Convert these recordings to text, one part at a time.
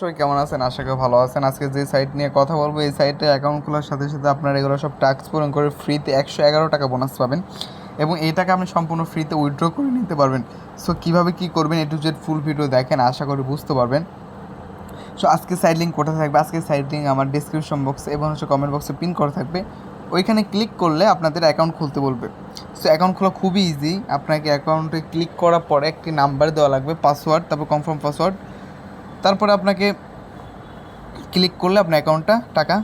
সবাই কেমন আছেন? আশা করি ভালো আছেন। আজকে যে সাইট নিয়ে কথা বলব, এই সাইটে অ্যাকাউন্ট খোলার সাথে সাথে আপনারা এগুলো সব টাস্ক পূরণ করে ফ্রিতে একশো এগারো টাকা বোনাস পাবেন এবং এই টাকা আপনি সম্পূর্ণ ফ্রিতে উইথড্র করে নিতে পারবেন। সো কীভাবে কী করবেন, A to Z full video দেখেন, আশা করি বুঝতে পারবেন। সো আজকে সাইড লিঙ্ক কোথায় থাকবে? আজকে সাইড লিঙ্ক আমার ডিসক্রিপশন বক্সে এবং হচ্ছে কমেন্ট বক্সে পিন করা থাকবে। ওইখানে ক্লিক করলে আপনাদের অ্যাকাউন্ট খুলতে বলবে। সো অ্যাকাউন্ট খোলা খুবই ইজি আপনাকে অ্যাকাউন্টে ক্লিক করার পরে একটি নাম্বার দেওয়া লাগবে পাসওয়ার্ড তারপর কনফার্ম পাসওয়ার্ড তারপরে আপনাকে ক্লিক করলে আপনার অ্যাকাউন্টটা টাকা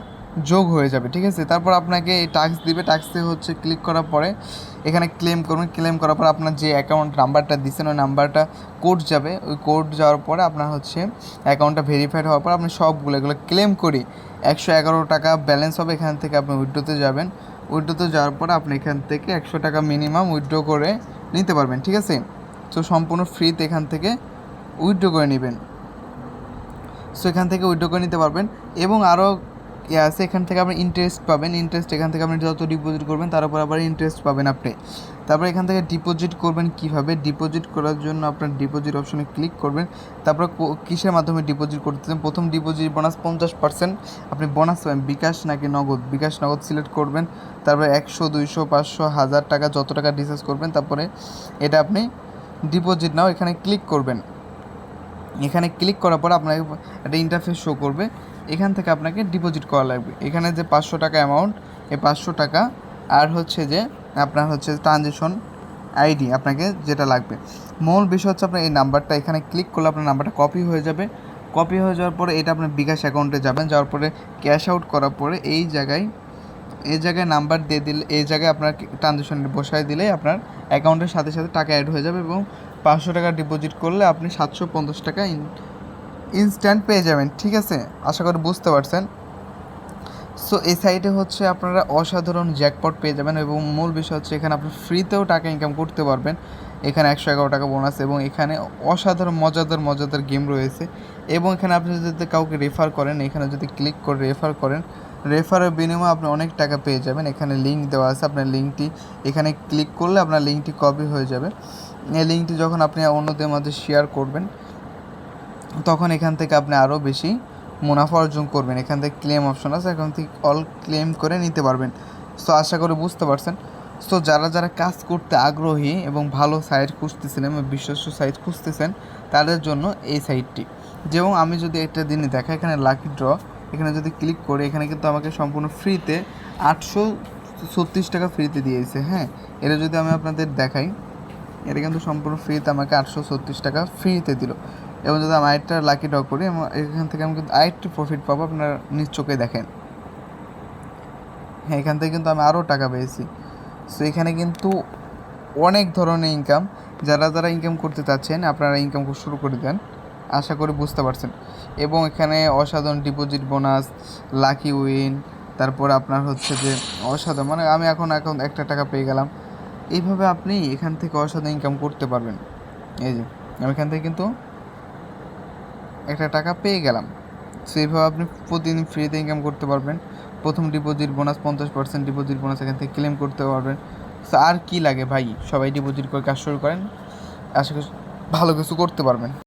যোগ হয়ে যাবে, ঠিক আছে? তারপর আপনাকে এই টাস্ক দিবে টাস্কে হচ্ছে ক্লিক করার পরে এখানে ক্লেম করবেন ক্লেম করার পর আপনার যে অ্যাকাউন্ট নাম্বারটা দিচ্ছেন ওই নাম্বারটা কোড যাবে। ওই কোড যাওয়ার পরে আপনার হচ্ছে অ্যাকাউন্টটা ভেরিফাইড হওয়ার পর আপনি সবগুলো, এগুলো ক্লেম করে একশো এগারো টাকা ব্যালেন্স হবে, এখান থেকে আপনি উইড্রোতে যাবেন। উইড্রোতে যাওয়ার পরে আপনি এখান থেকে একশো টাকা মিনিমাম উইড্রো করে নিতে পারবেন, ঠিক আছে? তো সম্পূর্ণ ফ্রিতে এখান থেকে উইড্রো করে নেবেন। সো এখান থেকে উইড্রো করে নিতে পারবেন। এবং আরও ইয়ে আছে, এখান থেকে আপনি ইন্টারেস্ট পাবেন। ইন্টারেস্ট এখান থেকে আপনি যত ডিপোজিট করবেন, তার উপর আবার ইন্টারেস্ট পাবেন আপনি। তারপর এখান থেকে ডিপোজিট করবেন কীভাবে? ডিপোজিট করার জন্য আপনার ডিপোজিট অপশনে ক্লিক করবেন। তারপর কিসের মাধ্যমে ডিপোজিট করতেছেন? প্রথম ডিপোজিট বোনাস পঞ্চাশ পার্সেন্ট আপনি বোনাস পাবেন। বিকাশ নাকি নগদ? বিকাশ নগদ সিলেক্ট করবেন। তারপরে একশো, দুইশো, পাঁচশো, হাজার টাকা যত টাকা ডিসচার্জ করবেন, তারপরে এটা আপনি ডিপোজিট নাও এখানে ক্লিক করবেন। এখানে ক্লিক করার পর আপনাকে একটা ইন্টারফেস শো করবে। এখান থেকে আপনাকে ডিপোজিট করা লাগবে। এখানে যে পাঁচশো টাকা অ্যামাউন্ট এই পাঁচশো টাকা আর হচ্ছে যে আপনার হচ্ছে ট্রানজেকশন আইডি আপনাকে যেটা লাগবে। মূল বিষয় হচ্ছে আপনার এই নাম্বারটা এখানে ক্লিক করলে আপনার নাম্বারটা কপি হয়ে যাবে। কপি হয়ে যাওয়ার পরে এটা আপনার বিকাশ অ্যাকাউন্টে যাবেন। যাওয়ার পরে ক্যাশ আউট করার পরে এই জায়গায় এই জায়গায় নাম্বার দিয়ে দিলে, এই জায়গায় আপনার ট্রানজেকশন বসায় দিলেই আপনার অ্যাকাউন্টের সাথে সাথে টাকা অ্যাড হয়ে যাবে এবং পাঁচশো টাকা ডিপোজিট করলে আপনি সাতশো পঞ্চাশ টাকা ইনস্ট্যান্ট পেয়ে যাবেন, ঠিক আছে? আশা করি বুঝতে পারছেন। সো এই সাইটে হচ্ছে আপনারা অসাধারণ জ্যাকপট পেয়ে যাবেন এবং মূল বিষয় হচ্ছে এখানে আপনি ফ্রিতেও টাকা ইনকাম করতে পারবেন। এখানে একশো এগারো টাকা বোনাস এবং এখানে অসাধারণ, মজাদার মজাদার গেম রয়েছে। এবং এখানে আপনি যদি কাউকে রেফার করেন, এখানে যদি ক্লিক করে রেফার করেন রেফারের বিনিময়ে আপনি অনেক টাকা পেয়ে যাবেন। এখানে লিঙ্ক দেওয়া আছে, আপনার লিঙ্কটি এখানে ক্লিক করলে আপনার লিঙ্কটি কপি হয়ে যাবে। এই লিঙ্কটি যখন আপনি অন্যদের মধ্যে শেয়ার করবেন, তখন এখান থেকে আপনি আরও বেশি মুনাফা অর্জন করবেন। এখান থেকে ক্লেম অপশন আছে, এখান থেকে অল ক্লেম করে নিতে পারবেন। সো আশা করি বুঝতে পারছেন। সো যারা যারা কাজ করতে আগ্রহী এবং ভালো সাইট খুঁজতেছেন এবং বিশ্বস্ত সাইট খুঁজতেছেন, তাদের জন্য এই সাইটটি যেমন আমি যদি একটা দিনে দেখা, এখানে লাকি ড্র এখানে যদি ক্লিক করি, এখানে কিন্তু আমাকে সম্পূর্ণ ফ্রিতে আটশো ছত্রিশ টাকা ফ্রিতে দিয়েছে হ্যাঁ? এটা যদি আমি আপনাদের দেখাই, এটা কিন্তু সম্পূর্ণ ফ্রিতে আমাকে আটশো ছত্রিশ টাকা ফ্রিতে দিল। এবং যদি আমি আরেকটা লাকি ড্র করি আমার এখান থেকে আমি কিন্তু আরেকটু প্রফিট পাবো, আপনারা নিজ চোখে দেখেন। হ্যাঁ এখান থেকে কিন্তু আমি আরও টাকা পেয়েছি। সো এখানে কিন্তু অনেক ধরনের ইনকাম যারা যারা ইনকাম করতে চাচ্ছেন, আপনারা ইনকাম শুরু করে দেন। আশা করি বুঝতে পারছেন। এবং এখানে অসাধারণ ডিপোজিট বোনাস লাকি উইন তারপর আপনার হচ্ছে যে অসাধারণ মানে আমি এখন এখন একটা টাকা পেয়ে গেলাম। এইভাবে আপনি এখান থেকে অসাধারণ ইনকাম করতে পারবেন। এই যে, আমি এখান থেকে কিন্তু একটা টাকা পেয়ে গেলাম। সেইভাবে আপনি প্রতিদিন ফ্রিতে ইনকাম করতে পারবেন। প্রথম ডিপোজিট বোনাস পঞ্চাশ পার্সেন্ট ডিপোজিট বোনাস এখান থেকে ক্লেম করতে পারবেন। আর কি লাগে ভাই? সবাই ডিপোজিট করে কাজ শুরু করেন। আশা করি ভালো কিছু করতে পারবেন।